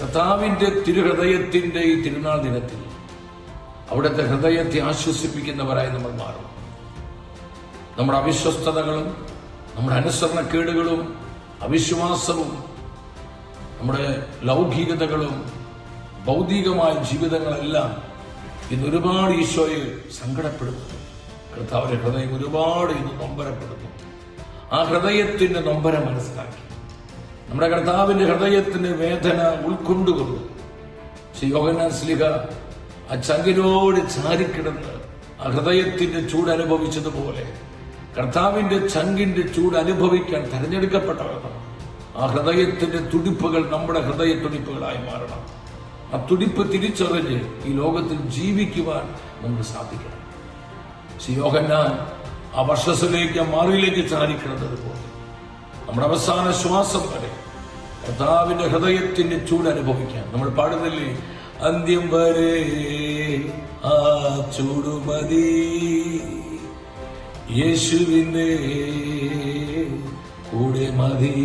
കർത്താവിന്റെ തിരുഹൃദയത്തിന്റെ ഈ തിരുനാൾ ദിനത്തിൽ അവിടുത്തെ ഹൃദയത്തെ ആശ്വസിപ്പിക്കുന്നവരായി നമ്മൾ മാറും. നമ്മുടെ അവിശ്വസ്തതകളും നമ്മുടെ അനുസരണക്കേടുകളും അവിശ്വാസവും നമ്മുടെ ലൗകികതകളും ഭൗതികമായ ജീവിതങ്ങളെല്ലാം ഇന്ന് ഒരുപാട് ഈശോയിൽ സങ്കടപ്പെടുന്നു. കർത്താവിന്റെ ഹൃദയം ഒരുപാട് ഇന്ന് നൊമ്പരപ്പെടുന്നു. ആ ഹൃദയത്തിന്റെ നൊമ്പരം മനസ്സിലാക്കി. നമ്മുടെ കർത്താവിന്റെ ഹൃദയത്തിന് വേദന ഉൾക്കൊണ്ടുകൊണ്ട് ശ്രീ യോഹന്നാൻ സ്ലിഹ ആ ചങ്കിനോട് ചാരിക്കിടന്ന് ആ ഹൃദയത്തിന്റെ ചൂട് അനുഭവിച്ചതുപോലെ കർത്താവിന്റെ ചങ്കിന്റെ ചൂട് അനുഭവിക്കാൻ തെരഞ്ഞെടുക്കപ്പെട്ടവരാണ് ആ ഹൃദയത്തിന്റെ തുടിപ്പുകൾ നമ്മുടെ ഹൃദയ തുടിപ്പുകളായി മാറണം. ആ തുടിപ്പ് തിരിച്ചറിഞ്ഞ് ഈ ലോകത്തിൽ ജീവിക്കുവാൻ നമുക്ക് സാധിക്കണം. ശ്രീ യോഗന്നാൻ ആ വർഷസിലേക്ക് മാറിയിലേക്ക് ചാരിക്കിടന്നത് പോലെ നമ്മുടെ അവസാന ശ്വാസം വരെ കർത്താവിന്റെ ഹൃദയത്തിന്റെ ചൂട് അനുഭവിക്കാൻ. നമ്മൾ പാടുന്നില്ലേ? അന്ത്യം വരെ ആ ചൂടുമതി യേശുവിന്റെ കൂടെ മതി.